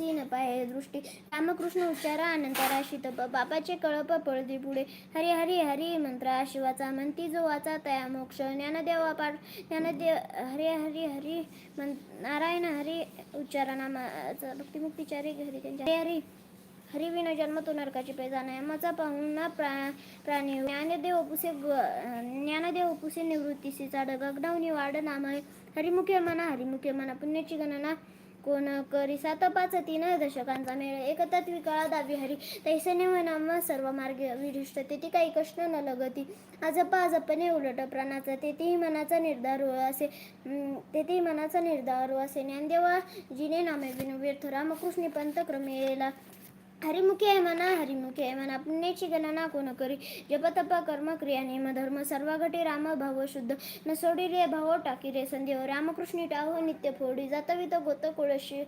तैसी न पाहे दृष्टी. रामकृष्ण उच्चारा अनंतरा शीतप बापाचे कळप पळदी पुढे. हरी हरी हरी मंत्र. शिवाचा म्हणती जो वाचा तया मोक्ष. ज्ञानदेवा पाठ ज्ञानदेव हरी हरी हरी मं नारायण हरी उच्चारा नामाचा. भक्तिमुक्तीचारी हरी त्यांच्या. हरी हरी हरी जन्म तो नरकाची पैजा यमाचा पाहून ना प्रा प्राणी ज्ञानदेव पुसे ज्ञानदेव पुसे निवृत्तीसी. चाड गगडावनी वाढ नाम हरिमुखे मना हरिमुखे मना. पुण्याची गणना कोण करी सात पाच तीन दशकांचा मेळ एक तत्वी काळा दावी हरी. तैसे नाम सर्व मार्ग विशिष्ट तेथे काही कष्ट न लगती. आजप्पा आजपणे उलट प्राणाचा तेथेही मनाचा निर्धार असे तेथेही मनाचा निर्धार असे. ज्ञानदेवा जिने नामे विनु व्यर्थ रामकृष्ण पंत क्रमेला. हरिमुखे आहे म्हणा हरिमुखी म्हणा. पुण्याची गणना कोण करी? जपतप कर्म क्रिया नियम धर्म सर्व घटी राम भाव शुद्ध. न सोडी रे भाव टाकी रे संदेव रामकृष्णी टाहो नित्य फोडी. जातवित गोत कुळशी.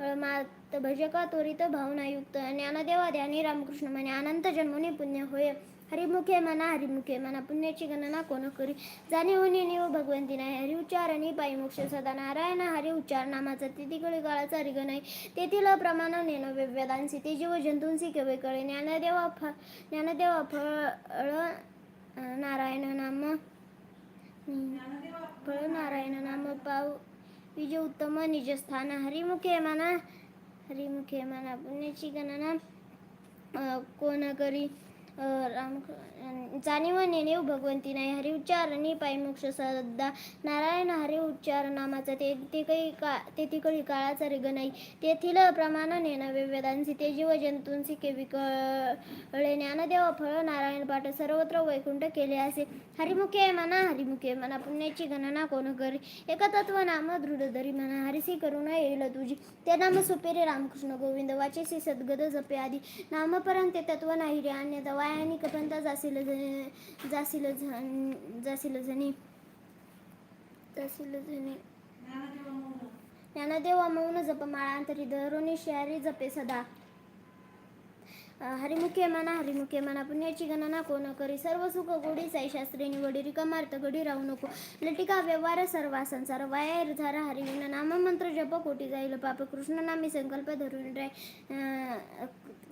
मात भजका त्वरित भावनायुक्त ज्ञानदेवा ध्यानी रामकृष्ण म्हणे अनंत जन्मनी पुण्य होय. हरिमुखे म्हणा हरिमुखे म्हणा पुण्याची गणना कोण करी जाणीव नेणीव निव भगवंती नाही हरि उच्चार आणि पायी मोक्ष सदा नारायण हरि उच्चार नामाचा तिथीकडे काळाचा रिग नाही तेथील प्रमाण नेन वेव्यदांसी ते जीव जंतूंसी केवे कळे ज्ञानदेवा फ ज्ञानदेवा फळ नारायण नाम फळ नारायण नाम पाव विजय उत्तम निजस्थान हरिमुखे म्हणा हरिमुखे म्हणा पुण्याची गणना कोण करी राम जाणीव नेणीव भगवंती नाही. हरि उच्चार आणि पायी मोक्ष सदा. नारायण हरि उच्चार नामाचा. ते ते काही का ते तिकडे काळाचा रिग नाही. तेथील प्रमाण नेणावे वेदांसी ते जीव जंतूंसी के विकळे ज्ञानदेव फळ नारायण पाठ सर्वत्र वैकुंठ केले असे. हरिमुखे म्हणा हरिमुखे म्हणा पुण्याची गणना कोण करी? एक तत्व नाम दृढ धरी म्हणा हरिसी करुणा येईल तुझी. ते नाम सुपेरे रामकृष्ण गोविंद. वाचेसी सद्गद जपे आदी. नामपर्यंत ते तत्व नाही रे. अन्यथा वायानी कपंत जासील जन- जासिल झन जासील जनी. जासील जनी. ज्ञानदेव मौन. जप माळांतरी दरोनी शहरी जपे सदा. हरिमुखे म्हणा हरिमुखे म्हणा पुण्याची गणना कोण करी सर्व सुख गोडी साई शास्त्री निवडी रिकमार्थ गडी राहू नको. लटिका व्यवहार सर्वा संसार वायर झारा हरिविन नाम मंत्र जप कोटी जाईल पाप कृष्ण नामी संकल्प धरून राय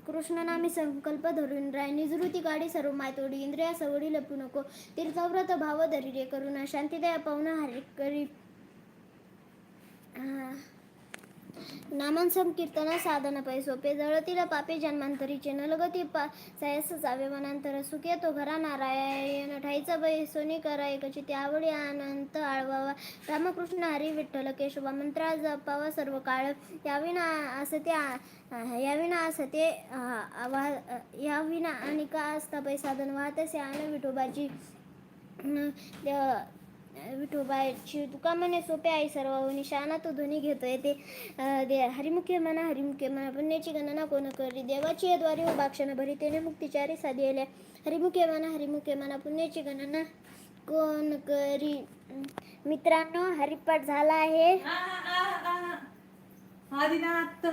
कृष्ण नामी संकल्प धरून राय निजृती गाडी सर्व मायतोडी इंद्रिया सवडी लपू नको. तीर्थव्रत भाव धरी करुणा शांतीदया पाहुणा हरे करी अं, नामन संकीर्तन साधन पै सोपे जळतील पापे जन्मांतरीचे नलगती पा सायस जावे मनांतर सुखे तो घरा नारायण ठाईचा बै सोनी करा एकची त्यावडी अनंत आळवावा. रामकृष्ण हरी विठ्ठल केशवा मंत्रा जपावा सर्व काळ. याविना असते याविना असते याविना आणि का असता पै साधन वाहतसे आण विठोबाची विठोबाची तुका म्हणे सोपे आई सर्व. निशाणा तो ध्वनी घेतोय ते. दे हरिमुखे म्हणा हरिमुखे म्हणा पुण्याची गणना कोण करी? देवाची द्वारे उभाक्षण भरी तेने मुक्तिचारी साधिले हरिमुखे म्हणा हरिमुखे म्हणा पुण्याची गणना कोण करी? मित्रांनो हरिपाठ झाला आहे. आदिनाथ.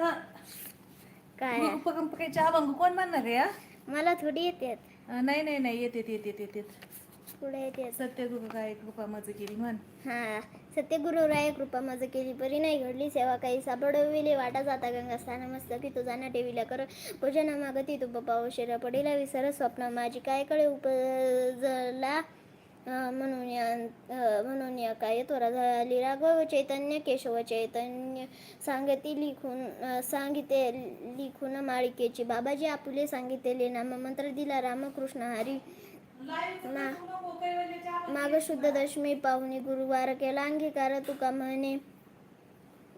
काय? उपकंपकेचे अभंग कोण म्हणणार आहे हा? मला थोडी येतात. अं, नाही नाही नाही. येते येते येते पुढे येतात सत्यगुरु काय कृपा मज केली म्हण. हा सत्यगुरु राय कृपा माझं केली. परी नाही घडली सेवा काही. सापडविले वाटा जाता गंगा स्थान मस्तकी तो जाना ठेविल्या कर. भोजन मागती तू बापा शेरा पडेला. विसर स्वप्न. माझी काय कळे उपजला? म्हणून या म्हणून या काय? त्वरा झाली राघव चैतन्य केशव चैतन्य. सांगती लिखून सांगिते लिखून माळिकेची बाबाजी आपुले सांगितले. नाम मंत्र दिला. रामकृष्ण हरी. माग शुद्ध दशमी पाहुणी गुरुवार केला अंगीकार तुका म्हणे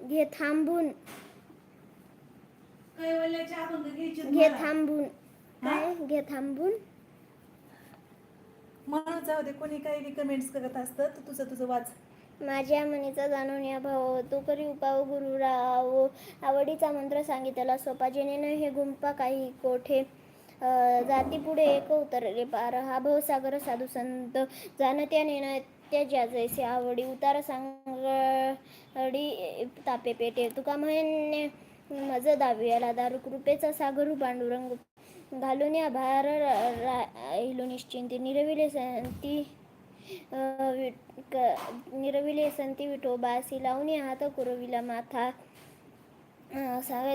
घे थांबून. घे थांबून. काय? घे थांबून. म्हणून जाऊ दे कोणी काही कमेंट्स करत असतं तर तुझं तुझं वाच. माझ्या मनीचा जाणून या भाव तो करी उपाव गुरु राव. आवडीचा मंत्र सांगितला सोपा जेणे हे गुंपा काही कोठे. जातीपुढे जाती पुढे एक उतरले. पार हा भवसागर साधू संत जाणत्या नेणत्या त्या जैसे आवडी उतार सांगडी तापे पेटे तुका म्हणे मज दावी दारू कृपेचा सागरू पांडुरंग घालून या भार राहिलो निश्चिंती. निरविले संती निरविले संती विठोबासी लावणी हात कुरविला माथा सावे